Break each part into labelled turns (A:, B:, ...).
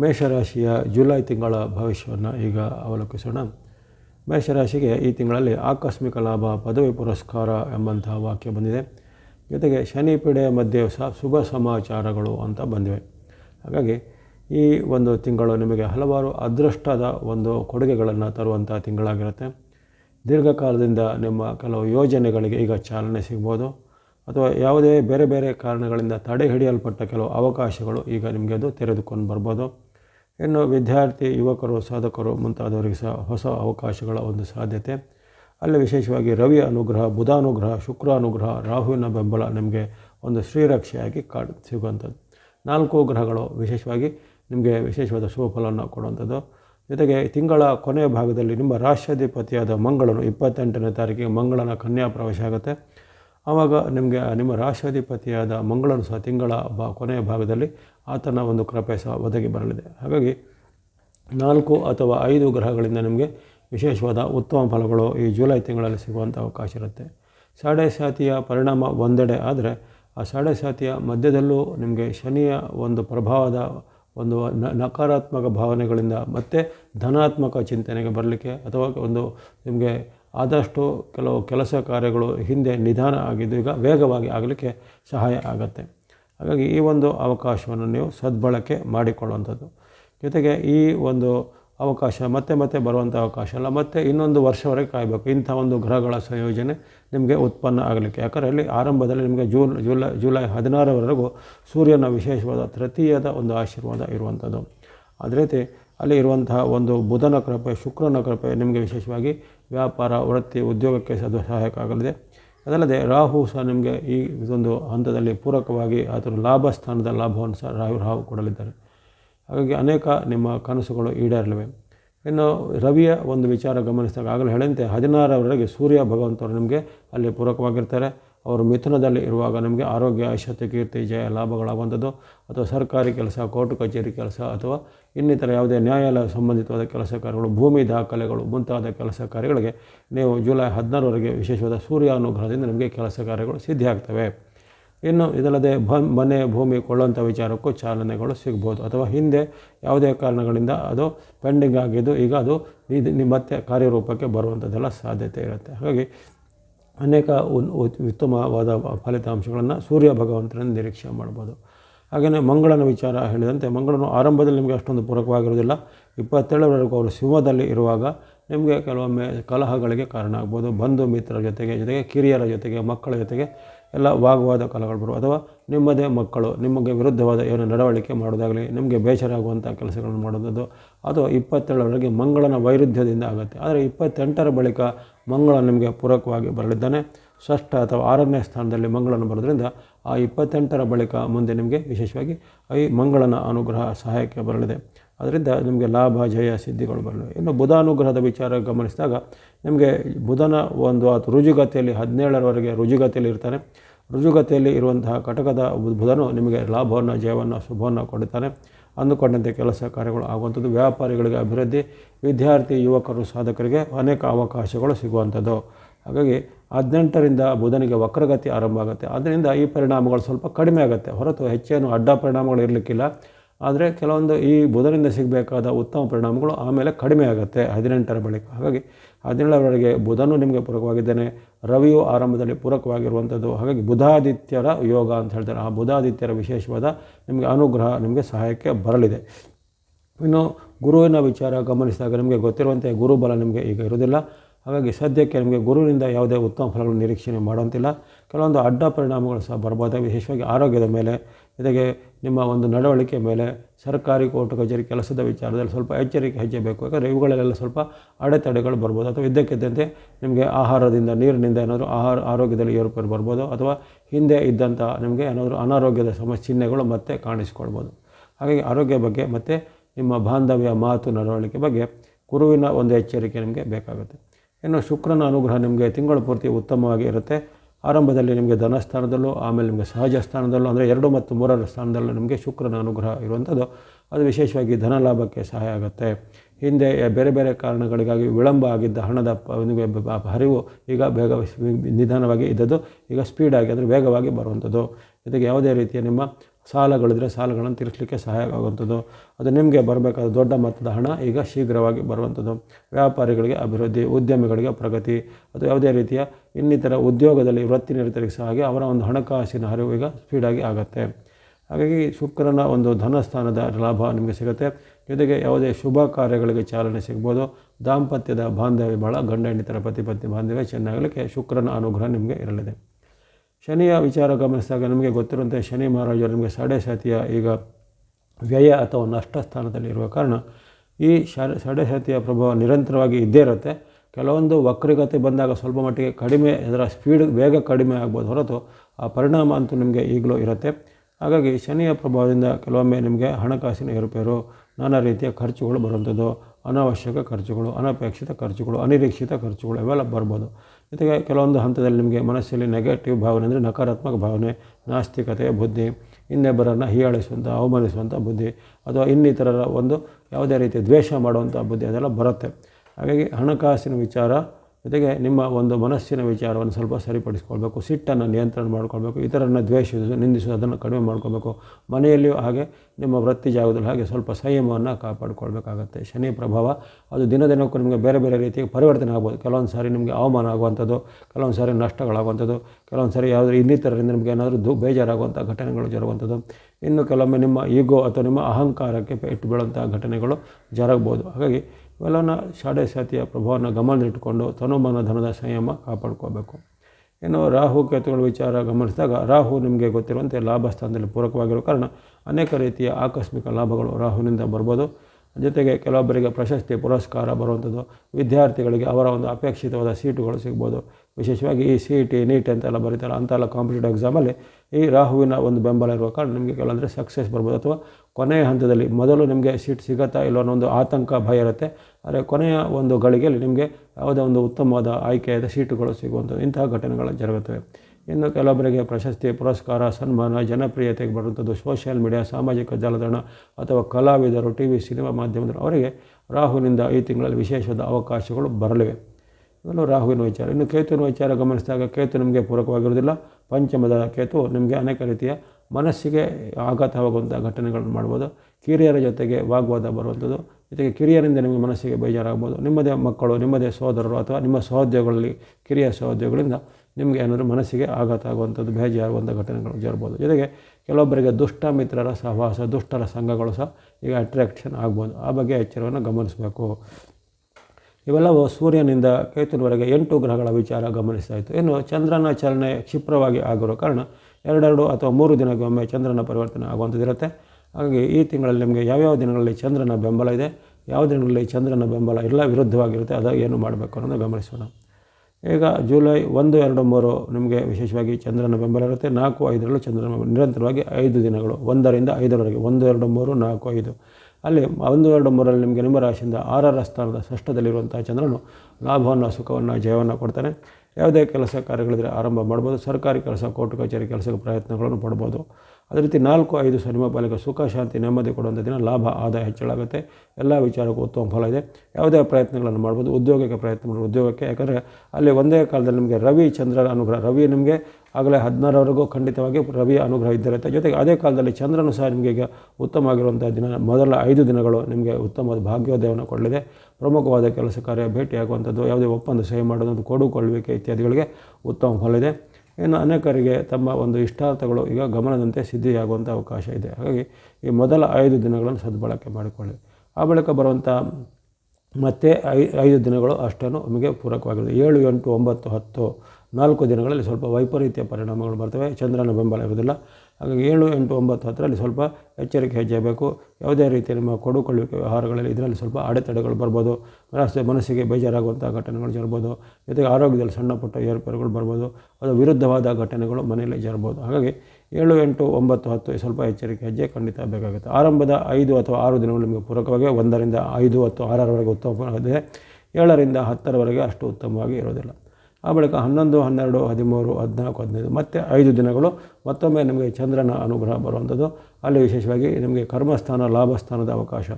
A: ಮೇಷರಾಶಿಯ July ತಿಂಗಳ ಭವಿಷ್ಯವನ್ನು ಈಗ ಅವಲೋಕಿಸೋಣ. ಮೇಷರಾಶಿಗೆ ಈ ತಿಂಗಳಲ್ಲಿ ಆಕಸ್ಮಿಕ ಲಾಭ, ಪದವಿ ಪುರಸ್ಕಾರ ಎಂಬಂತಹ ವಾಕ್ಯ ಬಂದಿದೆ. ಜೊತೆಗೆ ಶನಿ ಪೀಡೆಯ ಮಧ್ಯೆ ಸಹ ಶುಭ ಸಮಾಚಾರಗಳು ಅಂತ ಬಂದಿವೆ. ಹಾಗಾಗಿ ಈ ಒಂದು ತಿಂಗಳು ನಿಮಗೆ ಹಲವಾರು ಅದೃಷ್ಟದ ಒಂದು ಕೊಡುಗೆಗಳನ್ನು ತರುವಂಥ ತಿಂಗಳಾಗಿರುತ್ತೆ. ದೀರ್ಘಕಾಲದಿಂದ ನಿಮ್ಮ ಕೆಲವು ಯೋಜನೆಗಳಿಗೆ ಈಗ ಚಾಲನೆ ಸಿಗ್ಬೋದು. ಅಥವಾ ಯಾವುದೇ ಬೇರೆ ಬೇರೆ ಕಾರಣಗಳಿಂದ ತಡೆ ಹಿಡಿಯಲ್ಪಟ್ಟ ಕೆಲವು ಅವಕಾಶಗಳು ಈಗ ನಿಮಗೆ ಅದು ತೆರೆದುಕೊಂಡು ಬರ್ಬೋದು. ಇನ್ನು ವಿದ್ಯಾರ್ಥಿ, ಯುವಕರು, ಸಾಧಕರು ಮುಂತಾದವರಿಗೆ ಸಹ ಹೊಸ ಅವಕಾಶಗಳ ಒಂದು ಸಾಧ್ಯತೆ. ಅಲ್ಲಿ ವಿಶೇಷವಾಗಿ ರವಿ ಅನುಗ್ರಹ ಬುಧಾನುಗ್ರಹ ಶುಕ್ರಾನುಗ್ರಹ ರಾಹುವಿನ ಬೆಂಬಲ ನಿಮಗೆ ಒಂದು ಶ್ರೀರಕ್ಷೆಯಾಗಿ ಕಾಡ್, ಸಿಗುವಂಥದ್ದು. ನಾಲ್ಕು ಗ್ರಹಗಳು ವಿಶೇಷವಾಗಿ ನಿಮಗೆ ವಿಶೇಷವಾದ ಶುಭ ಫಲವನ್ನು ಕೊಡುವಂಥದ್ದು. ಜೊತೆಗೆ ತಿಂಗಳ ಕೊನೆಯ ಭಾಗದಲ್ಲಿ ನಿಮ್ಮ ರಾಷ್ಟ್ರಾಧಿಪತಿಯಾದ ಮಂಗಳನು ಇಪ್ಪತ್ತೆಂಟನೇ ತಾರೀಕಿಗೆ ಮಂಗಳನ ಕನ್ಯಾ ಪ್ರವೇಶ ಆಗುತ್ತೆ. ಆವಾಗ ನಿಮಗೆ ನಿಮ್ಮ ರಾಷ್ಟ್ರಾಧಿಪತಿಯಾದ ಮಂಗಳನು ಸಹ ತಿಂಗಳ ಬಾ, ಕೊನೆಯ ಭಾಗದಲ್ಲಿ ಆತನ ಒಂದು ಕೃಪೆ ಸಹ ಒದಗಿ ಬರಲಿದೆ. ಹಾಗಾಗಿ ನಾಲ್ಕು ಅಥವಾ ಐದು ಗ್ರಹಗಳಿಂದ ನಿಮಗೆ ವಿಶೇಷವಾದ ಉತ್ತಮ ಫಲಗಳು ಈ ಜುಲೈ ತಿಂಗಳಲ್ಲಿ ಸಿಗುವಂಥ ಅವಕಾಶ ಇರುತ್ತೆ. ಸಾಡೆ ಸಾತಿಯ ಪರಿಣಾಮ ಒಂದೆಡೆ ಆದರೆ ಆ ಸಾಡೆ ಸಾತಿಯ ಮಧ್ಯದಲ್ಲೂ ನಿಮಗೆ ಶನಿಯ ಒಂದು ಪ್ರಭಾವದ ಒಂದು ನಕಾರಾತ್ಮಕ ಭಾವನೆಗಳಿಂದ ಮತ್ತೆ ಧನಾತ್ಮಕ ಚಿಂತನೆಗೆ ಬರಲಿಕ್ಕೆ ಅಥವಾ ಒಂದು ನಿಮಗೆ ಆದಷ್ಟು ಕೆಲವು ಕೆಲಸ ಕಾರ್ಯಗಳು ಹಿಂದೆ ನಿಧಾನ ಆಗಿದ್ದು ಈಗ ವೇಗವಾಗಿ ಆಗಲಿಕ್ಕೆ ಸಹಾಯ ಆಗುತ್ತೆ. ಹಾಗಾಗಿ ಈ ಒಂದು ಅವಕಾಶವನ್ನು ನೀವು ಸದ್ಬಳಕೆ ಮಾಡಿಕೊಳ್ಳುವಂಥದ್ದು. ಜೊತೆಗೆ ಈ ಒಂದು ಅವಕಾಶ ಮತ್ತೆ ಮತ್ತೆ ಬರುವಂಥ ಅವಕಾಶ ಅಲ್ಲ, ಮತ್ತೆ ಇನ್ನೊಂದು ವರ್ಷವರೆಗೆ ಕಾಯಬೇಕು. ಇಂಥ ಒಂದು ಗ್ರಹಗಳ ಸಂಯೋಜನೆ ನಿಮಗೆ ಉತ್ಪನ್ನ ಆಗಲಿಕ್ಕೆ. ಯಾಕಂದರೆ ಅಲ್ಲಿ ಆರಂಭದಲ್ಲಿ ನಿಮಗೆ ಜೂನ್, ಜುಲೈ ಜುಲೈ ಹದಿನಾರರವರೆಗೂ ಸೂರ್ಯನ ವಿಶೇಷವಾದ ತೃತೀಯದ ಒಂದು ಆಶೀರ್ವಾದ ಇರುವಂಥದ್ದು. ಅದೇ ರೀತಿ ಅಲ್ಲಿ ಇರುವಂತಹ ಒಂದು ಬುಧನ ಕೃಪೆ, ಶುಕ್ರನ ಕೃಪೆ ನಿಮಗೆ ವಿಶೇಷವಾಗಿ ವ್ಯಾಪಾರ, ವೃತ್ತಿ, ಉದ್ಯೋಗಕ್ಕೆ ಅದು ಸಹಾಯಕ ಆಗಲಿದೆ. ಅದಲ್ಲದೆ ರಾಹು ಸಹ ನಿಮಗೆ ಈ ಇದೊಂದು ಹಂತದಲ್ಲಿ ಪೂರಕವಾಗಿ ಅದರ ಲಾಭ ಸ್ಥಾನದ ಲಾಭವನ್ನು ಸಹ ರಾಹು ರಾಹು ಕೊಡಲಿದ್ದಾರೆ. ಹಾಗಾಗಿ ಅನೇಕ ನಿಮ್ಮ ಕನಸುಗಳು ಈಡೇರಲಿವೆ. ಇನ್ನು ರವಿಯ ಒಂದು ವಿಚಾರ ಗಮನಿಸಿದಾಗ ಆಗಲೇ ಹೇಳಂತೆ ಹದಿನಾರರವರೆಗೆ ಸೂರ್ಯ ಭಗವಂತರು ನಿಮಗೆ ಅಲ್ಲಿ ಪೂರಕವಾಗಿರ್ತಾರೆ. ಅವರು ಮಿಥುನದಲ್ಲಿ ಇರುವಾಗ ನಮಗೆ ಆರೋಗ್ಯ ಐಶ್ವರ್ಯ ಕೀರ್ತಿ, ಜಯ, ಲಾಭಗಳಾಗುವಂಥದ್ದು ಅಥವಾ ಸರ್ಕಾರಿ ಕೆಲಸ, ಕೋರ್ಟ್ ಕಚೇರಿ ಕೆಲಸ ಅಥವಾ ಇನ್ನಿತರ ಯಾವುದೇ ನ್ಯಾಯಾಲಯ ಸಂಬಂಧಿತವಾದ ಕೆಲಸ ಕಾರ್ಯಗಳು, ಭೂಮಿ ದಾಖಲೆಗಳು, ಮುಂತಾದ ಕೆಲಸ ಕಾರ್ಯಗಳಿಗೆ ನೀವು ಜುಲೈ ಹದಿನಾರವರೆಗೆ ವಿಶೇಷವಾದ ಸೂರ್ಯ ಅನುಗ್ರಹದಿಂದ ನಿಮಗೆ ಕೆಲಸ ಕಾರ್ಯಗಳು ಸಿದ್ಧಿಯಾಗ್ತವೆ ಇನ್ನು ಇದಲ್ಲದೆ ಭ ಮನೆ, ಭೂಮಿ ಕೊಳ್ಳುವಂಥ ವಿಚಾರಕ್ಕೂ ಚಾಲನೆಗಳು ಸಿಗ್ಬೋದು. ಅಥವಾ ಹಿಂದೆ ಯಾವುದೇ ಕಾರಣಗಳಿಂದ ಅದು ಪೆಂಡಿಂಗ್ ಆಗಿದ್ದು ಈಗ ಅದು ಇದು ಮತ್ತೆ ಕಾರ್ಯರೂಪಕ್ಕೆ ಬರುವಂಥದ್ದೆಲ್ಲ ಸಾಧ್ಯತೆ ಇರುತ್ತೆ. ಹಾಗಾಗಿ ಅನೇಕ ಉತ್ತಮವಾದ ಫಲಿತಾಂಶಗಳನ್ನು ಸೂರ್ಯ ಭಗವಂತನನ್ನು ನಿರೀಕ್ಷೆ ಮಾಡ್ಬೋದು. ಹಾಗೆಯೇ ಮಂಗಳನ ವಿಚಾರ ಹೇಳಿದಂತೆ ಮಂಗಳನು ಆರಂಭದಲ್ಲಿ ನಿಮಗೆ ಅಷ್ಟೊಂದು ಪೂರಕವಾಗಿರೋದಿಲ್ಲ ಇಪ್ಪತ್ತೇಳರವರೆಗೂ ಅವರು ಸಿಂಹದಲ್ಲಿ ಇರುವಾಗ ನಿಮಗೆ ಕೆಲವೊಮ್ಮೆ ಕಲಹಗಳಿಗೆ ಕಾರಣ ಆಗ್ಬೋದು. ಬಂಧು ಮಿತ್ರರ ಜೊತೆಗೆ ಜೊತೆಗೆ ಕಿರಿಯರ ಜೊತೆಗೆ, ಮಕ್ಕಳ ಜೊತೆಗೆ ಎಲ್ಲ ವಾಗ್ವಾದ ಕಲಹಗಳು ಬರುವ ಅಥವಾ ನಿಮ್ಮದೇ ಮಕ್ಕಳು, ನಿಮಗೆ ವಿರುದ್ಧವಾದ ಏನು ನಡವಳಿಕೆ ಮಾಡೋದಾಗಲಿ ನಿಮಗೆ ಬೇಸರಾಗುವಂಥ ಕೆಲಸಗಳನ್ನು ಮಾಡೋದು ಅದು ಇಪ್ಪತ್ತೇಳರವರೆಗೆ ಮಂಗಳನ ವೈರುಧ್ಯದಿಂದ ಆಗುತ್ತೆ. ಆದರೆ ಇಪ್ಪತ್ತೆಂಟರ ಬಳಿಕ ಮಂಗಳ ನಿಮಗೆ ಪೂರಕವಾಗಿ ಬರಲಿದ್ದಾನೆ. ಷಷ್ಠ ಅಥವಾ ಆರನೇ ಸ್ಥಾನದಲ್ಲಿ ಮಂಗಳನ ಬರೋದ್ರಿಂದ ಆ ಇಪ್ಪತ್ತೆಂಟರ ಬಳಿಕ ಮುಂದೆ ನಿಮಗೆ ವಿಶೇಷವಾಗಿ ಈ ಮಂಗಳನ ಅನುಗ್ರಹ ಸಹಾಯಕ್ಕೆ ಬರಲಿದೆ. ಅದರಿಂದ ನಿಮಗೆ ಲಾಭ, ಜಯ, ಸಿದ್ಧಿಗಳು ಬರಲಿವೆ. ಇನ್ನು ಬುಧಾನುಗ್ರಹದ ವಿಚಾರ ಗಮನಿಸಿದಾಗ ನಿಮಗೆ ಬುಧನ ಒಂದು ಅಥವಾ ರುಜುಗತಿಯಲ್ಲಿ ಹದಿನೇಳರವರೆಗೆ ರುಜುಗತಿಯಲ್ಲಿ ಇರ್ತಾನೆ. ರುಜುಗತಿಯಲ್ಲಿ ಇರುವಂತಹ ಕಟಕದ ಬುಧನು ನಿಮಗೆ ಲಾಭವನ್ನು, ಜಯವನ್ನು, ಶುಭವನ್ನು ಕೊಡುತ್ತಾನೆ. ಅಂದುಕೊಂಡಂತೆ ಕೆಲಸ ಕಾರ್ಯಗಳು ಆಗುವಂಥದ್ದು. ವ್ಯಾಪಾರಿಗಳಿಗೆ ಅಭಿವೃದ್ಧಿ, ವಿದ್ಯಾರ್ಥಿ, ಯುವಕರು, ಸಾಧಕರಿಗೆ ಅನೇಕ ಅವಕಾಶಗಳು ಸಿಗುವಂಥದ್ದು. ಹಾಗಾಗಿ ಹದಿನೆಂಟರಿಂದ ಬುಧನಿಗೆ ವಕ್ರಗತಿ ಆರಂಭ ಆಗುತ್ತೆ. ಅದರಿಂದ ಈ ಪರಿಣಾಮಗಳು ಸ್ವಲ್ಪ ಕಡಿಮೆ ಆಗುತ್ತೆ. ಹೊರತು ಹೆಚ್ಚೇನು ಅಡ್ಡ ಪರಿಣಾಮಗಳು ಇರಲಿಕ್ಕಿಲ್ಲ. ಆದರೆ ಕೆಲವೊಂದು ಈ ಬುಧನಿಂದ ಸಿಗಬೇಕಾದ ಉತ್ತಮ ಪರಿಣಾಮಗಳು ಆಮೇಲೆ ಕಡಿಮೆ ಆಗುತ್ತೆ ಹದಿನೆಂಟರ ಬಳಿಕ. ಹಾಗಾಗಿ ಹದಿನೇಳರವರೆಗೆ ಬುಧನು ನಿಮಗೆ ಪೂರಕವಾಗಿದ್ದೇನೆ, ರವಿಯು ಆರಂಭದಲ್ಲಿ ಪೂರಕವಾಗಿರುವಂಥದ್ದು. ಹಾಗಾಗಿ ಬುಧಾದಿತ್ಯರ ಯೋಗ ಅಂತ ಹೇಳ್ತಾರೆ. ಆ ಬುಧಾದಿತ್ಯರ ವಿಶೇಷವಾದ ನಿಮಗೆ ಅನುಗ್ರಹ, ನಿಮಗೆ ಸಹಾಯಕ್ಕೆ ಬರಲಿದೆ. ಇನ್ನು ಗುರುವಿನ ವಿಚಾರ ಗಮನಿಸಿದಾಗ ನಿಮಗೆ ಗೊತ್ತಿರುವಂತೆ ಗುರುಬಲ ನಿಮಗೆ ಈಗ ಇರೋದಿಲ್ಲ ಹಾಗಾಗಿ ಸದ್ಯಕ್ಕೆ ನಿಮಗೆ ಗುರುವಿನಿಂದ ಯಾವುದೇ ಉತ್ತಮ ಫಲಗಳನ್ನು ನಿರೀಕ್ಷಣೆ ಮಾಡುವಂತಿಲ್ಲ. ಕೆಲವೊಂದು ಅಡ್ಡ ಪರಿಣಾಮಗಳು ಸಹ ಬರ್ಬೋದು ವಿಶೇಷವಾಗಿ ಆರೋಗ್ಯದ ಮೇಲೆ, ಜೊತೆಗೆ ನಿಮ್ಮ ಒಂದು ನಡವಳಿಕೆ ಮೇಲೆ, ಸರ್ಕಾರಿ ಕೋರ್ಟು ಕಚೇರಿ ಕೆಲಸದ ವಿಚಾರದಲ್ಲಿ ಸ್ವಲ್ಪ ಎಚ್ಚರಿಕೆ ಹೆಜ್ಜೆ ಬೇಕು ಯಾಕಂದರೆ ಇವುಗಳಲ್ಲೆಲ್ಲ ಸ್ವಲ್ಪ ಅಡೆತಡೆಗಳು ಬರ್ಬೋದು. ಅಥವಾ ಇದ್ದಕ್ಕಿದ್ದಂತೆ ನಿಮಗೆ ಆಹಾರದಿಂದ, ನೀರಿನಿಂದ ಏನಾದರೂ ಆಹಾರ, ಆರೋಗ್ಯದಲ್ಲಿ ಏರುಪೇರು ಬರ್ಬೋದು. ಅಥವಾ ಹಿಂದೆ ಇದ್ದಂಥ ನಿಮಗೆ ಏನಾದರೂ ಅನಾರೋಗ್ಯದ ಸಮಸ್ಯೆ ಚಿಹ್ನೆಗಳು ಮತ್ತೆ ಕಾಣಿಸ್ಕೊಳ್ಬೋದು. ಹಾಗಾಗಿ ಆರೋಗ್ಯ ಬಗ್ಗೆ ಮತ್ತು ನಿಮ್ಮ ಬಾಂಧವ್ಯ, ಮಾತು, ನಡವಳಿಕೆ ಬಗ್ಗೆ ಗುರುವಿನ ಒಂದು ಎಚ್ಚರಿಕೆ ನಿಮಗೆ ಬೇಕಾಗುತ್ತೆ. ಇನ್ನು ಶುಕ್ರನ ಅನುಗ್ರಹ ನಿಮಗೆ ತಿಂಗಳು ಪೂರ್ತಿ ಉತ್ತಮವಾಗಿ ಇರುತ್ತೆ. ಆರಂಭದಲ್ಲಿ ನಿಮಗೆ ಧನಸ್ಥಾನದಲ್ಲೂ ಆಮೇಲೆ ನಿಮಗೆ ಸಹಜ ಸ್ಥಾನದಲ್ಲೂ, ಅಂದರೆ ಎರಡು ಮತ್ತು ಮೂರರ ಸ್ಥಾನದಲ್ಲೂ ನಿಮಗೆ ಶುಕ್ರನ ಅನುಗ್ರಹ ಇರುವಂಥದ್ದು. ಅದು ವಿಶೇಷವಾಗಿ ಧನ ಲಾಭಕ್ಕೆ ಸಹಾಯ ಆಗುತ್ತೆ. ಹಿಂದೆ ಬೇರೆ ಬೇರೆ ಕಾರಣಗಳಿಗಾಗಿ ವಿಳಂಬ ಆಗಿದ್ದ ಹಣದ ನಿಮಗೆ ಹರಿವು ಈಗ ಬೇಗ ನಿಧಾನವಾಗಿ ಇದ್ದದ್ದು. ಈಗ ಸ್ಪೀಡಾಗಿ ಅಂದರೆ ವೇಗವಾಗಿ ಬರುವಂಥದ್ದು. ಜೊತೆಗೆ ಯಾವುದೇ ರೀತಿಯ ನಿಮ್ಮ ಸಾಲಗಳಿದ್ರೆ ಸಾಲಗಳನ್ನು ತೀರಿಸಲಿಕ್ಕೆ ಸಹಾಯ ಆಗುವಂಥದ್ದು. ಅದು ನಿಮಗೆ ಬರಬೇಕಾದ ದೊಡ್ಡ ಮೊತ್ತದ ಹಣ ಈಗ ಶೀಘ್ರವಾಗಿ ಬರುವಂಥದ್ದು. ವ್ಯಾಪಾರಿಗಳಿಗೆ ಅಭಿವೃದ್ಧಿ, ಉದ್ಯಮಿಗಳಿಗೆ ಪ್ರಗತಿ, ಅದು ಯಾವುದೇ ರೀತಿಯ ಇನ್ನಿತರ ಉದ್ಯೋಗದಲ್ಲಿ ವೃತ್ತಿನಿರತರಿಗೆ ಸಹ ಹಾಗೆ ಅವರ ಒಂದು ಹಣಕಾಸಿನ ಹರಿವು ಈಗ ಸ್ಪೀಡಾಗಿ ಆಗುತ್ತೆ. ಹಾಗಾಗಿ ಶುಕ್ರನ ಒಂದು ಧನಸ್ಥಾನದ ಲಾಭ ನಿಮಗೆ ಸಿಗುತ್ತೆ. ಜೊತೆಗೆ ಯಾವುದೇ ಶುಭ ಕಾರ್ಯಗಳಿಗೆ ಚಾಲನೆ ಸಿಗ್ಬೋದು. ದಾಂಪತ್ಯದ ಬಾಂಧವ್ಯ ಭಾಳ ಗಂಡ ಹೆಣ್ಣಿತರ ಪತಿ ಪತ್ನಿ ಬಾಂಧವ್ಯ ಚೆನ್ನಾಗಲಿಕ್ಕೆ ಶುಕ್ರನ ಅನುಗ್ರಹ ನಿಮಗೆ ಇರಲಿದೆ. ಶನಿಯ ವಿಚಾರ ಗಮನಿಸಿದಾಗ ನಮಗೆ ಗೊತ್ತಿರುವಂತೆ ಶನಿ ಮಹಾರಾಜರು ನಿಮಗೆ ಸಾಡೆ ಸಾತಿಯ ಈಗ ವ್ಯಯ ಅಥವಾ ನಷ್ಟ ಸ್ಥಾನದಲ್ಲಿ ಇರುವ ಕಾರಣ ಈ ಸಾಡೆ ಸಾತಿಯ ಪ್ರಭಾವ ನಿರಂತರವಾಗಿ ಇದ್ದೇ ಇರುತ್ತೆ. ಕೆಲವೊಂದು ವಕ್ರಗತಿ ಬಂದಾಗ ಸ್ವಲ್ಪ ಮಟ್ಟಿಗೆ ಕಡಿಮೆ, ಅದರ ಸ್ಪೀಡ್ ಬೇಗ ಕಡಿಮೆ ಆಗ್ಬೋದು ಹೊರತು ಆ ಪರಿಣಾಮ ಅಂತೂ ನಿಮಗೆ ಈಗಲೂ ಇರುತ್ತೆ. ಹಾಗಾಗಿ ಶನಿಯ ಪ್ರಭಾವದಿಂದ ಕೆಲವೊಮ್ಮೆ ನಿಮಗೆ ಹಣಕಾಸಿನ ಏರುಪೇರು, ನಾನಾ ರೀತಿಯ ಖರ್ಚುಗಳು ಬರುವಂಥದ್ದು, ಅನಾವಶ್ಯಕ ಖರ್ಚುಗಳು, ಅನಪೇಕ್ಷಿತ ಖರ್ಚುಗಳು, ಅನಿರೀಕ್ಷಿತ ಖರ್ಚುಗಳು ಇವೆಲ್ಲ ಬರ್ಬೋದು. ಜೊತೆಗೆ ಕೆಲವೊಂದು ಹಂತದಲ್ಲಿ ನಿಮಗೆ ಮನಸ್ಸಲ್ಲಿ ನೆಗೆಟಿವ್ ಭಾವನೆ ಅಂದರೆ ನಕಾರಾತ್ಮಕ ಭಾವನೆ, ನಾಸ್ತಿಕತೆ, ಬುದ್ಧಿ, ಇನ್ನೊಬ್ಬರನ್ನು ಹೀಯಾಳಿಸುವಂಥ ಅವಮಾನಿಸುವಂಥ ಬುದ್ಧಿ, ಅಥವಾ ಇನ್ನಿತರರ ಒಂದು ಯಾವುದೇ ರೀತಿ ದ್ವೇಷ ಮಾಡುವಂಥ ಬುದ್ಧಿ ಅದೆಲ್ಲ ಬರುತ್ತೆ. ಹಾಗಾಗಿ ಹಣಕಾಸಿನ ವಿಚಾರ ಜೊತೆಗೆ ನಿಮ್ಮ ಒಂದು ಮನಸ್ಸಿನ ವಿಚಾರವನ್ನು ಸ್ವಲ್ಪ ಸರಿಪಡಿಸ್ಕೊಳ್ಬೇಕು, ಸಿಟ್ಟನ್ನು ನಿಯಂತ್ರಣ ಮಾಡ್ಕೊಳ್ಬೇಕು ಇತರನ್ನು ದ್ವೇಷಿಸೋದು ನಿಂದಿಸೋದು ಅದನ್ನು ಕಡಿಮೆ ಮಾಡ್ಕೋಬೇಕು ಮನೆಯಲ್ಲಿಯೂ ಹಾಗೆ ನಿಮ್ಮ ವೃತ್ತಿ ಜಾಗದಲ್ಲಿ ಹಾಗೆ ಸ್ವಲ್ಪ ಸಂಯಮವನ್ನು ಕಾಪಾಡಿಕೊಳ್ಬೇಕಾಗತ್ತೆ. ಶನಿ ಪ್ರಭಾವ, ಅದು ದಿನ ದಿನಕ್ಕೂ ನಿಮಗೆ ಬೇರೆ ಬೇರೆ ರೀತಿಯ ಪರಿವರ್ತನೆ ಆಗ್ಬೋದು. ಕೆಲವೊಂದು ಸಾರಿ ನಿಮಗೆ ಅವಮಾನ ಆಗುವಂಥದ್ದು, ಕೆಲವೊಂದು ಸಾರಿ ನಷ್ಟಗಳಾಗುವಂಥದ್ದು ಕೆಲವೊಂದು ಸಾರಿ ಯಾವುದೇ ಇನ್ನಿತರರಿಂದ ನಿಮಗೆ ಏನಾದರೂ ದು, ಬೇಜಾರಾಗುವಂಥ ಘಟನೆಗಳು ಜರುಗುವಂಥದ್ದು. ಇನ್ನು ಕೆಲವೊಮ್ಮೆ ನಿಮ್ಮ ಈಗೋ ಅಥವಾ ನಿಮ್ಮ ಅಹಂಕಾರಕ್ಕೆ ಇಟ್ಟು ಬೀಳುವಂಥ ಘಟನೆಗಳು ಜರಗ್ಬೋದು. ಹಾಗಾಗಿ ಇವೆಲ್ಲವನ್ನ ಶಾಡೆ ಸಾತಿಯ ಪ್ರಭಾವವನ್ನು ಗಮನದಲ್ಲಿಟ್ಟುಕೊಂಡು ತನುಮಾನ ಧನದ ಸಂಯಮ ಕಾಪಾಡ್ಕೋಬೇಕು. ಇನ್ನು ರಾಹು ಕೇತುಗಳ ವಿಚಾರ ಗಮನಿಸಿದಾಗ ರಾಹು ನಿಮಗೆ ಗೊತ್ತಿರುವಂತೆ ಲಾಭ ಸ್ಥಾನದಲ್ಲಿ ಪೂರಕವಾಗಿರೋ ಕಾರಣ ಅನೇಕ ರೀತಿಯ ಆಕಸ್ಮಿಕ ಲಾಭಗಳು ರಾಹುವಿನಿಂದ ಬರ್ಬೋದು. ಜೊತೆಗೆ ಕೆಲವೊಬ್ಬರಿಗೆ ಪ್ರಶಸ್ತಿ, ಪುರಸ್ಕಾರ ಬರುವಂಥದ್ದು. ವಿದ್ಯಾರ್ಥಿಗಳಿಗೆ ಅವರ ಒಂದು ಅಪೇಕ್ಷಿತವಾದ ಸೀಟುಗಳು ಸಿಗ್ಬೋದು. ವಿಶೇಷವಾಗಿ ಈ ಸಿ ಟಿ ನೀಟ್ ಅಂತೆಲ್ಲ ಬರೀತಾರೆ ಅಂತೆಲ್ಲ ಕಾಂಪಿಟೇಟಿವ್ ಎಕ್ಸಾಮಲ್ಲಿ ಈ ರಾಹುವಿನ ಒಂದು ಬೆಂಬಲ ಇರುವ ಕಾರಣ ನಿಮಗೆ ಕೆಲವೊಂದರೆ ಸಕ್ಸಸ್ ಬರ್ಬೋದು. ಅಥವಾ ಕೊನೆಯ ಹಂತದಲ್ಲಿ ಮೊದಲು ನಿಮಗೆ ಸೀಟ್ ಸಿಗತ್ತಾ ಇಲ್ಲೋ ಒಂದು ಆತಂಕ, ಭಯ ಇರುತ್ತೆ. ಆದರೆ ಕೊನೆಯ ಒಂದು ಗಳಿಗೆಯಲ್ಲಿ ನಿಮಗೆ ಯಾವುದೇ ಒಂದು ಉತ್ತಮವಾದ ಆಯ್ಕೆಯಾದ ಸೀಟುಗಳು ಸಿಗುವಂಥದ್ದು. ಇಂತಹ ಘಟನೆಗಳು ಜರುಗುತ್ತವೆ. ಇನ್ನು ಕೆಲವೊಬ್ಬರಿಗೆ ಪ್ರಶಸ್ತಿ, ಪುರಸ್ಕಾರ, ಸನ್ಮಾನ, ಜನಪ್ರಿಯತೆಗೆ ಬರುವಂಥದ್ದು ಸೋಷಿಯಲ್ ಮೀಡಿಯಾ ಸಾಮಾಜಿಕ ಜಾಲತಾಣ ಅಥವಾ ಕಲಾವಿದರು ಟಿ ವಿ ಸಿನಿಮಾ ಮಾಧ್ಯಮದವರು, ಅವರಿಗೆ ರಾಹುವಿನಿಂದ ಈ ತಿಂಗಳಲ್ಲಿ ವಿಶೇಷವಾದ ಅವಕಾಶಗಳು ಬರಲಿವೆ. ಇವೆಲ್ಲ ರಾಹುವಿನ ವಿಚಾರ. ಇನ್ನು ಕೇತುವಿನ ವಿಚಾರ ಗಮನಿಸಿದಾಗ ಕೇತು ನಿಮಗೆ ಪೂರಕವಾಗಿರುವುದಿಲ್ಲ. ಪಂಚಮದ ಕೇತು ನಿಮಗೆ ಅನೇಕ ರೀತಿಯ ಮನಸ್ಸಿಗೆ ಆಘಾತವಾಗುವಂಥ ಘಟನೆಗಳನ್ನು ಮಾಡ್ಬೋದು. ಕಿರಿಯರ ಜೊತೆಗೆ ವಾಗ್ವಾದ ಬರುವಂಥದ್ದು. ಜೊತೆಗೆ ಕಿರಿಯರಿಂದ ನಿಮಗೆ ಮನಸ್ಸಿಗೆ ಬೇಜಾರಾಗ್ಬೋದು. ನಿಮ್ಮದೇ ಮಕ್ಕಳು, ನಿಮ್ಮದೇ ಸಹೋದರರು ಅಥವಾ ನಿಮ್ಮ ಸಹೋದ್ಯೋಗಗಳಲ್ಲಿ, ಕಿರಿಯ ಸಹೋದ್ಯೋಗಗಳಿಂದ ನಿಮಗೆ ಏನಾದರೂ ಮನಸ್ಸಿಗೆ ಆಘಾತ ಆಗುವಂಥದ್ದು ಬೇಜಾರುವಂಥ ಘಟನೆಗಳು ಜರಬಹುದು ಜೊತೆಗೆ ಕೆಲವೊಬ್ಬರಿಗೆ ದುಷ್ಟ ಮಿತ್ರರ ಸಹವಾಸ, ದುಷ್ಟರ ಸಂಘಗಳು ಸಹ ಈಗ ಅಟ್ರಾಕ್ಷನ್ ಆಗ್ಬೋದು. ಆ ಬಗ್ಗೆ ಎಚ್ಚರವನ್ನು ಗಮನಿಸಬೇಕು. ಇವೆಲ್ಲವೂ ಸೂರ್ಯನಿಂದ ಕೇತುನವರೆಗೆ ಎಂಟು ಗ್ರಹಗಳ ವಿಚಾರ ಗಮನಿಸ್ತಾಯಿತ್ತು ಇನ್ನು ಚಂದ್ರನ ಚಲನೆ ಕ್ಷಿಪ್ರವಾಗಿ ಆಗಿರೋ ಕಾರಣ ಎರಡೆರಡು ಅಥವಾ ಮೂರು ದಿನಕ್ಕೊಮ್ಮೆ ಚಂದ್ರನ ಪರಿವರ್ತನೆ ಆಗುವಂಥದ್ದಿರುತ್ತೆ ಹಾಗಾಗಿ ಈ ತಿಂಗಳಲ್ಲಿ ನಿಮಗೆ ಯಾವ್ಯಾವ ದಿನಗಳಲ್ಲಿ ಚಂದ್ರನ ಬೆಂಬಲ ಇದೆ, ಯಾವ ದಿನಗಳಲ್ಲಿ ಚಂದ್ರನ ಬೆಂಬಲ ಇಲ್ಲ, ವಿರುದ್ಧವಾಗಿರುತ್ತೆ, ಅದು ಏನು ಮಾಡಬೇಕು ಅನ್ನೋದನ್ನು ಗಮನಿಸೋಣ. ಈಗ ಜುಲೈ ಒಂದು, ಎರಡು, ಮೂರು ನಿಮಗೆ ವಿಶೇಷವಾಗಿ ಚಂದ್ರನ ಬೆಂಬಲ ಇರುತ್ತೆ. ನಾಲ್ಕು, ಐದರಲ್ಲೂ ಚಂದ್ರನ ನಿರಂತರವಾಗಿ ಐದು ದಿನಗಳು, ಒಂದರಿಂದ ಐದರವರೆಗೆ, ಒಂದು, ಎರಡು, ಮೂರು, ನಾಲ್ಕು, ಐದು. ಅಲ್ಲಿ ಒಂದು, ಎರಡು ಮೂರಲ್ಲಿ ನಿಮಗೆ ನಿಮ್ಮ ರಾಶಿಯಿಂದ ಆರರ ಸ್ಥಾನದ ಷಷ್ಠದಲ್ಲಿರುವಂಥ ಚಂದ್ರನು ಲಾಭವನ್ನು, ಸುಖವನ್ನು, ಜಯವನ್ನು ಕೊಡ್ತಾನೆ. ಯಾವುದೇ ಕೆಲಸ ಕಾರ್ಯಗಳಿದ್ರೆ ಆರಂಭ ಮಾಡ್ಬೋದು. ಸರ್ಕಾರಿ ಕೆಲಸ, ಕೋರ್ಟ್, ಕಚೇರಿ ಕೆಲಸಕ್ಕೆ ಪ್ರಯತ್ನಗಳನ್ನು ಪಡ್ಬೋದು. ಅದೇ ರೀತಿ ನಾಲ್ಕು ಐದು ಸಿನಿಮಾ ಬಾಲಿಗೆ ಸುಖ, ಶಾಂತಿ, ನೆಮ್ಮದಿ ಕೊಡುವಂಥ ದಿನ ಲಾಭ, ಆದಾಯ ಹೆಚ್ಚಳಾಗುತ್ತೆ. ಎಲ್ಲ ವಿಚಾರಕ್ಕೂ ಉತ್ತಮ ಫಲ ಇದೆ. ಯಾವುದೇ ಪ್ರಯತ್ನಗಳನ್ನು ಮಾಡ್ಬೋದು. ಉದ್ಯೋಗಕ್ಕೆ ಪ್ರಯತ್ನ ಮಾಡ್ಬೋದು. ಉದ್ಯೋಗಕ್ಕೆ ಯಾಕಂದರೆ ಅಲ್ಲಿ ಒಂದೇ ಕಾಲದಲ್ಲಿ ನಿಮಗೆ ರವಿ ಚಂದ್ರನ ಅನುಗ್ರಹ, ರವಿ ನಿಮಗೆ ಆಗಲೇ ಹದಿನಾರವರೆಗೂ ಖಂಡಿತವಾಗಿ ರವಿಯ ಅನುಗ್ರಹ ಇದ್ದಿರುತ್ತೆ ಜೊತೆಗೆ ಅದೇ ಕಾಲದಲ್ಲಿ ಚಂದ್ರನು ಸಹ ನಿಮಗೆ ಈಗ ಉತ್ತಮವಾಗಿರುವಂಥ ದಿನ, ಮೊದಲ ಐದು ದಿನಗಳು ನಿಮಗೆ ಉತ್ತಮವಾದ ಭಾಗ್ಯೋದಯವನ್ನು ಕೊಡಲಿದೆ. ಪ್ರಮುಖವಾದ ಕೆಲಸ ಕಾರ್ಯ, ಭೇಟಿಯಾಗುವಂಥದ್ದು, ಯಾವುದೇ ಒಪ್ಪಂದ ಸಹಿ ಮಾಡೋದು ಕೊಡುಕೊಳ್ಳುವಿಕೆ ಇತ್ಯಾದಿಗಳಿಗೆ ಉತ್ತಮ ಫಲ ಇದೆ. ಇನ್ನು ಅನೇಕರಿಗೆ ತಮ್ಮ ಒಂದು ಇಷ್ಟಾರ್ಥಗಳು ಈಗ ಗಮನದಂತೆ ಸಿದ್ಧಿಯಾಗುವಂಥ ಅವಕಾಶ ಇದೆ. ಹಾಗಾಗಿ ಈ ಮೊದಲ ಐದು ದಿನಗಳನ್ನು ಸದ್ಬಳಕೆ ಮಾಡಿಕೊಳ್ಳಿ. ಆ ಬಳಿಕ ಬರುವಂಥ ಮತ್ತೆ ಐ, ಐದು ದಿನಗಳು ಅಷ್ಟನ್ನು ನಮಗೆ ಪೂರಕವಾಗಿರುತ್ತೆ ಏಳು ಎಂಟು ಒಂಬತ್ತು ಹತ್ತು ನಾಲ್ಕು ದಿನಗಳಲ್ಲಿ ಸ್ವಲ್ಪ ವೈಪರೀತ್ಯ ಪರಿಣಾಮಗಳು ಬರ್ತವೆ. ಚಂದ್ರನ ಬೆಂಬಲ ಇರುವುದಿಲ್ಲ. ಹಾಗಾಗಿ ಏಳು ಎಂಟು ಒಂಬತ್ತು ಹತ್ತರಲ್ಲಿ ಸ್ವಲ್ಪ ಎಚ್ಚರಿಕೆ ಹೆಜ್ಜೆ ಬೇಕು ಯಾವುದೇ ರೀತಿ ನಿಮ್ಮ ಕೊಡುಕೊಳ್ಳುವಿಕೆ ವ್ಯವಹಾರಗಳಲ್ಲಿ ಇದರಲ್ಲಿ ಸ್ವಲ್ಪ ಅಡೆತಡೆಗಳು ಬರ್ಬೋದು. ಮನಸ್ಸು ಮನಸ್ಸಿಗೆ ಬೇಜಾರಾಗುವಂಥ ಘಟನೆಗಳು ಜರ್ಬೋದು ಜೊತೆಗೆ ಆರೋಗ್ಯದಲ್ಲಿ ಸಣ್ಣ ಪುಟ್ಟ ಏರ್ಪೇರುಗಳು ಬರ್ಬೋದು. ಅದು ವಿರುದ್ಧವಾದ ಘಟನೆಗಳು ಮನೆಯಲ್ಲಿ ಜರ್ಬೋದು ಹಾಗಾಗಿ ಏಳು ಎಂಟು ಒಂಬತ್ತು ಹತ್ತು ಸ್ವಲ್ಪ ಎಚ್ಚರಿಕೆ ಹೆಜ್ಜೆ ಖಂಡಿತ ಬೇಕಾಗುತ್ತೆ. ಆರಂಭದ ಐದು ಅಥವಾ ಆರು ದಿನಗಳು ನಿಮಗೆ ಪೂರಕವಾಗಿ ಒಂದರಿಂದ ಐದು ಹತ್ತು ಆರರವರೆಗೆ ಉತ್ತಮವಾಗಿದೆ ಏಳರಿಂದ ಹತ್ತರವರೆಗೆ ಅಷ್ಟು ಉತ್ತಮವಾಗಿ ಇರೋದಿಲ್ಲ ಆ ಬಳಿಕ ಹನ್ನೊಂದು, ಹನ್ನೆರಡು, ಹದಿಮೂರು, ಹದಿನಾಲ್ಕು, ಹದಿನೈದು, ಮತ್ತು ಐದು ದಿನಗಳು ಮತ್ತೊಮ್ಮೆ ನಿಮಗೆ ಚಂದ್ರನ ಅನುಗ್ರಹ ಬರುವಂಥದ್ದು. ಅಲ್ಲಿ ವಿಶೇಷವಾಗಿ ನಿಮಗೆ ಕರ್ಮಸ್ಥಾನ, ಲಾಭಸ್ಥಾನದ ಅವಕಾಶ.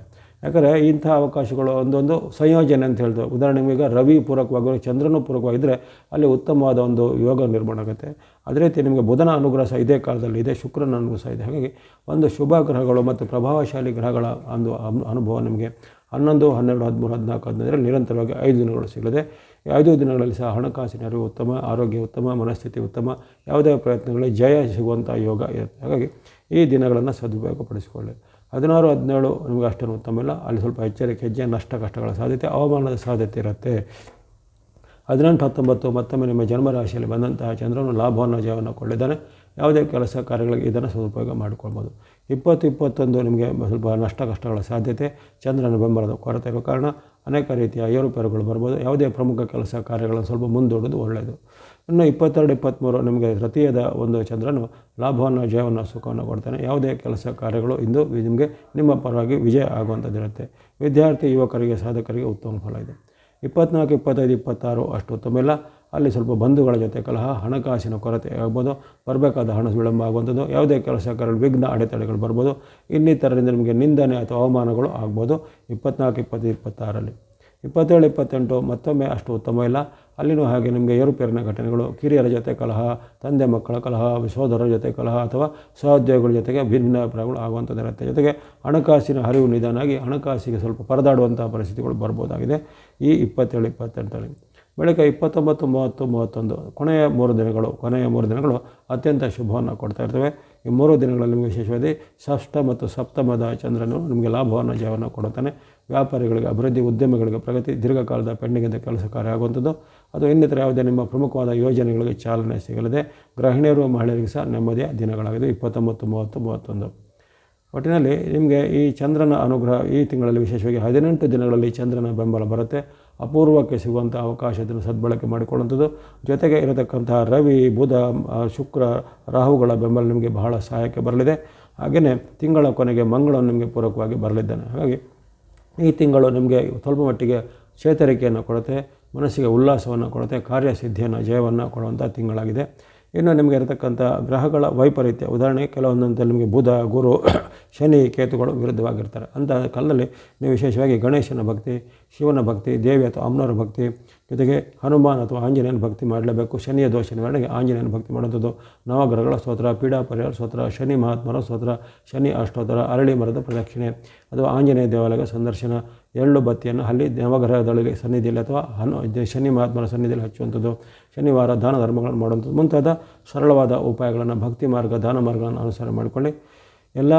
A: ಯಾಕಂದರೆ ಇಂಥ ಅವಕಾಶಗಳು ಒಂದೊಂದು ಸಂಯೋಜನೆ ಅಂತ ಹೇಳ್ತೇವೆ. ಉದಾಹರಣೆ ಈಗ ರವಿ ಪೂರಕವಾಗಿ ಚಂದ್ರನೂ ಪೂರಕವಾಗಿದ್ದರೆ ಅಲ್ಲಿ ಉತ್ತಮವಾದ ಒಂದು ಯೋಗ ನಿರ್ಮಾಣ ಆಗುತ್ತೆ. ಅದೇ ರೀತಿ ನಿಮಗೆ ಬುಧನ ಅನುಗ್ರಹ ಸಹ ಇದೇ ಕಾಲದಲ್ಲಿ ಇದೆ, ಶುಕ್ರನ ಅನುಗ್ರಹ ಸಹ ಇದೆ. ಹಾಗಾಗಿ ಒಂದು ಶುಭ ಗ್ರಹಗಳು ಮತ್ತು ಪ್ರಭಾವಶಾಲಿ ಗ್ರಹಗಳ ಒಂದು ಅನುಭವ ನಿಮಗೆ ಹನ್ನೊಂದು, ಹನ್ನೆರಡು, ಹದಿಮೂರು, ಹದಿನಾಲ್ಕು, ಹದಿನೈದರಲ್ಲಿ ನಿರಂತರವಾಗಿ ಐದು ದಿನಗಳು ಸಿಗಲಿದೆ. ಐದು ದಿನಗಳಲ್ಲಿ ಸಹ ಹಣಕಾಸಿನ ಅರಿವು ಉತ್ತಮ, ಆರೋಗ್ಯ ಉತ್ತಮ, ಮನಸ್ಥಿತಿ ಉತ್ತಮ, ಯಾವುದೇ ಪ್ರಯತ್ನಗಳಲ್ಲಿ ಜಯ ಸಿಗುವಂಥ ಯೋಗ ಇರುತ್ತೆ. ಹಾಗಾಗಿ ಈ ದಿನಗಳನ್ನು ಸದುಪಯೋಗಪಡಿಸಿಕೊಳ್ಳಿ. ಹದಿನಾರು, ಹದಿನೇಳು ನಿಮಗೆ ಅಷ್ಟೇನು ಉತ್ತಮ ಇಲ್ಲ. ಅಲ್ಲಿ ಸ್ವಲ್ಪ ಎಚ್ಚರಿಕೆ, ಹೆಜ್ಜೆ, ನಷ್ಟ ಕಷ್ಟಗಳ ಸಾಧ್ಯತೆ ಅವಮಾನದ ಸಾಧ್ಯತೆ ಇರುತ್ತೆ. ಹದಿನೆಂಟು, ಹತ್ತೊಂಬತ್ತು, ಮತ್ತೊಮ್ಮೆ ನಿಮ್ಮ ಜನ್ಮರಾಶಿಯಲ್ಲಿ ಬಂದಂತಹ ಚಂದ್ರನು ಲಾಭವನ್ನು, ಜಯವನ್ನು ಕೊಳ್ಳಿದ್ದಾನೆ ಯಾವುದೇ ಕೆಲಸ ಕಾರ್ಯಗಳಿಗೆ ಇದನ್ನು ಸದುಪಯೋಗ ಮಾಡಿಕೊಳ್ಬೋದು. ಇಪ್ಪತ್ತು, ಇಪ್ಪತ್ತೊಂದು ನಿಮಗೆ ಸ್ವಲ್ಪ ನಷ್ಟ ಕಷ್ಟಗಳ ಸಾಧ್ಯತೆ, ಚಂದ್ರನ ಬೆಂಬಲದ ಕೊರತೆ ಇರುವ ಕಾರಣ ಅನೇಕ ರೀತಿಯ ಏರುಪೇರುಗಳು ಬರ್ಬೋದು. ಯಾವುದೇ ಪ್ರಮುಖ ಕೆಲಸ ಕಾರ್ಯಗಳನ್ನು ಸ್ವಲ್ಪ ಮುಂದೂಡೋದು ಒಳ್ಳೆಯದು. ಇನ್ನು ಇಪ್ಪತ್ತೆರಡು, ಇಪ್ಪತ್ತ್ಮೂರು ನಿಮಗೆ ತೃತೀಯದ ಒಂದು ಚಂದ್ರನು ಲಾಭವನ್ನು, ಜಯವನ್ನು, ಸುಖವನ್ನು ಕೊಡ್ತಾನೆ. ಯಾವುದೇ ಕೆಲಸ ಕಾರ್ಯಗಳು ಇಂದು ನಿಮಗೆ ನಿಮ್ಮ ಪರವಾಗಿ ವಿಜಯ ಆಗುವಂಥದ್ದಿರುತ್ತೆ. ವಿದ್ಯಾರ್ಥಿ, ಯುವಕರಿಗೆ, ಸಾಧಕರಿಗೆ ಉತ್ತಮ ಫಲ ಇದೆ. ಇಪ್ಪತ್ನಾಲ್ಕು, ಇಪ್ಪತ್ತೈದು, ಇಪ್ಪತ್ತಾರು ಅಷ್ಟು ಉತ್ತಮ ಇಲ್ಲ ಅಲ್ಲಿ ಸ್ವಲ್ಪ ಬಂಧುಗಳ ಜೊತೆ ಕಲಹ, ಹಣಕಾಸಿನ ಕೊರತೆ ಆಗ್ಬೋದು, ಬರಬೇಕಾದ ಹಣ ವಿಳಂಬ ಆಗುವಂಥದ್ದು, ಯಾವುದೇ ಕೆಲಸ ವಿಘ್ನ ಅಡೆತಡೆಗಳು ಬರ್ಬೋದು, ಇನ್ನಿತರರಿಂದ ನಿಮಗೆ ನಿಂದನೆ ಅಥವಾ ಅವಮಾನಗಳು ಆಗ್ಬೋದು. ಇಪ್ಪತ್ನಾಲ್ಕು, ಇಪ್ಪತ್ತೈದು ಇಪ್ಪತ್ತಾರಲ್ಲಿ ಇಪ್ಪತ್ತೇಳು, ಇಪ್ಪತ್ತೆಂಟು, ಮತ್ತೊಮ್ಮೆ ಅಷ್ಟು ಉತ್ತಮ ಇಲ್ಲ. ಅಲ್ಲಿನೂ ಹಾಗೆ ನಿಮಗೆ ಏರುಪೇರಿನ ಘಟನೆಗಳು, ಕಿರಿಯರ ಜೊತೆ ಕಲಹ, ತಂದೆ ಮಕ್ಕಳ ಕಲಹ ಸೋದರರ ಜೊತೆ ಕಲಹ ಅಥವಾ ಸಹೋದ್ಯೋಗಿಗಳ ಜೊತೆಗೆ ಭಿನ್ನ ಅಭಿಪ್ರಾಯಗಳು ಆಗುವಂಥದ್ದಿರುತ್ತೆ ಜೊತೆಗೆ ಹಣಕಾಸಿನ ಹರಿವು ನಿಧಾನಾಗಿ ಹಣಕಾಸಿಗೆ ಸ್ವಲ್ಪ ಪರದಾಡುವಂಥ ಪರಿಸ್ಥಿತಿಗಳು ಬರ್ಬೋದಾಗಿದೆ. ಈ ಇಪ್ಪತ್ತೇಳು, ಇಪ್ಪತ್ತೆಂಟರಲ್ಲಿ ಬೆಳಗ್ಗೆ ಇಪ್ಪತ್ತೊಂಬತ್ತು, ಮೂವತ್ತು, ಮೂವತ್ತೊಂದು ಕೊನೆಯ ಮೂರು ದಿನಗಳು, ಕೊನೆಯ ಮೂರು ದಿನಗಳು ಅತ್ಯಂತ ಶುಭವನ್ನು ಕೊಡ್ತಾ ಇರ್ತವೆ. ಈ ಮೂರು ದಿನಗಳಲ್ಲಿ ನಿಮಗೆ ವಿಶೇಷವಾಗಿ ಷಷ್ಠ ಮತ್ತು ಸಪ್ತಮದ ಚಂದ್ರನು ನಿಮಗೆ ಲಾಭವನ್ನು, ಜಯವನ್ನು ಕೊಡುತ್ತಾನೆ. ವ್ಯಾಪಾರಿಗಳಿಗೆ, ಅಭಿವೃದ್ಧಿ ಉದ್ಯಮಗಳಿಗೆ ಪ್ರಗತಿ ದೀರ್ಘಕಾಲದ ಪೆಂಡಿಂಗಿಂದ ಕೆಲಸ ಕಾರ್ಯ ಆಗುವಂಥದ್ದು. ಅದು ಇನ್ನಿತರ ಯಾವುದೇ ನಿಮ್ಮ ಪ್ರಮುಖವಾದ ಯೋಜನೆಗಳಿಗೆ ಚಾಲನೆ ಸಿಗಲಿದೆ. ಗೃಹಿಣಿಯರು, ಮಹಿಳೆಯರಿಗೆ ಸಹ ನೆಮ್ಮದಿಯ ದಿನಗಳಾಗಿದೆ ಇಪ್ಪತ್ತೊಂಬತ್ತು, ಮೂವತ್ತು, ಮೂವತ್ತೊಂದು. ಒಟ್ಟಿನಲ್ಲಿ ನಿಮಗೆ ಈ ಚಂದ್ರನ ಅನುಗ್ರಹ ಈ ತಿಂಗಳಲ್ಲಿ ವಿಶೇಷವಾಗಿ ಹದಿನೆಂಟು ದಿನಗಳಲ್ಲಿ ಚಂದ್ರನ ಬೆಂಬಲ ಬರುತ್ತೆ. ಅಪೂರ್ವಕ್ಕೆ ಸಿಗುವಂಥ ಅವಕಾಶವನ್ನು ಸದ್ಬಳಕೆ ಮಾಡಿಕೊಳ್ಳುವಂಥದ್ದು. ಜೊತೆಗೆ ಇರತಕ್ಕಂತಹ ರವಿ, ಬುಧ ಶುಕ್ರ, ರಾಹುಗಳ ಬೆಂಬಲ ನಿಮಗೆ ಬಹಳ ಸಹಾಯಕ್ಕೆ ಬರಲಿದೆ. ಹಾಗೆಯೇ ತಿಂಗಳ ಕೊನೆಗೆ ಮಂಗಳನು ನಿಮಗೆ ಪೂರಕವಾಗಿ ಬರಲಿದ್ದಾನೆ. ಹಾಗಾಗಿ ಈ ತಿಂಗಳು ನಿಮಗೆ ಸ್ವಲ್ಪ ಮಟ್ಟಿಗೆ ಚೇತರಿಕೆಯನ್ನು ಕೊಡುತ್ತೆ, ಮನಸ್ಸಿಗೆ ಉಲ್ಲಾಸವನ್ನು ಕೊಡುತ್ತೆ, ಕಾರ್ಯಸಿದ್ಧಿಯನ್ನು, ಜಯವನ್ನು ಕೊಡುವಂಥ ತಿಂಗಳಾಗಿದೆ. ಇನ್ನು ನಿಮಗೆ ಇರತಕ್ಕಂಥ ಗ್ರಹಗಳ ವೈಪರೀತ್ಯ ಉದಾಹರಣೆಗೆ ಕೆಲವೊಂದಂತೆ ನಿಮಗೆ ಬುಧ, ಗುರು, ಶನಿ, ಕೇತುಗಳು ವಿರುದ್ಧವಾಗಿರ್ತಾರೆ. ಅಂತಹ ಕಾಲದಲ್ಲಿ ನೀವು ವಿಶೇಷವಾಗಿ ಗಣೇಶನ ಭಕ್ತಿ ಶಿವನ ಭಕ್ತಿ, ದೇವಿ ಅಥವಾ ಅಮ್ಮನವರ ಭಕ್ತಿ, ಜೊತೆಗೆ ಹನುಮಾನ್ ಅಥವಾ ಆಂಜನೇಯನ ಭಕ್ತಿ ಮಾಡಲೇಬೇಕು. ಶನಿಯ ದೋಷ ನಿವಾರಣೆಗೆ ಆಂಜನೇಯನ ಭಕ್ತಿ ಮಾಡುವಂಥದ್ದು. ನವಗ್ರಹಗಳ ಸ್ತೋತ್ರ, ಪೀಡಾ ಪರಿಹಾರ ಸ್ತೋತ್ರ, ಶನಿ ಮಹಾತ್ಮರ ಸ್ತೋತ್ರ, ಶನಿ ಅಷ್ಟೋತ್ತರ, ಅರಳಿ ಮರದ ಪ್ರದಕ್ಷಿಣೆ ಅಥವಾ ಆಂಜನೇಯ ದೇವಾಲಯದ ಸಂದರ್ಶನ. ಎಳ್ಳು ಬತ್ತಿಯನ್ನು ಅಲ್ಲಿ ನವಗ್ರಹದೊಳಗೆ ಸನ್ನಿಧಿಯಲ್ಲಿ ಅಥವಾ ಹನು ಶನಿ ಮಹಾತ್ಮರ ಸನ್ನಿಧಿಯಲ್ಲಿ ಹಚ್ಚುವಂಥದ್ದು. ಶನಿವಾರ ದಾನ ಧರ್ಮಗಳನ್ನು ಮಾಡುವಂಥದ್ದು. ಮುಂತಾದ ಸರಳವಾದ ಉಪಾಯಗಳನ್ನು ಭಕ್ತಿ ಮಾರ್ಗ, ದಾನ ಮಾರ್ಗಗಳನ್ನು ಅನುಸರಣೆ ಮಾಡಿಕೊಳ್ಳಿ. ಎಲ್ಲ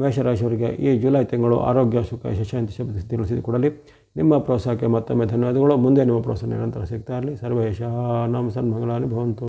A: ಮೇಷರಾಶಿಯವರಿಗೆ ಈ ಜುಲೈ ತಿಂಗಳು ಆರೋಗ್ಯ, ಸುಖ ಯಶಾಂತಿ ತಿಳಿಸಿದ ಕೊಡಲಿ. ನಿಮ್ಮ ಪ್ರೋತ್ಸಾಹಕ್ಕೆ ಮತ್ತೊಮ್ಮೆ ಧನ್ಯವಾದಗಳು. ಮುಂದೆ ನಿಮ್ಮ ಪ್ರೋತ್ಸಾಹ ನಿರಂತರ ಸಿಗ್ತಾ ಇರಲಿ. ಸರ್ವೇಶ ನಮ್ಮ ಸನ್ಮಂಗಳಾನಿ ಭವಂತು.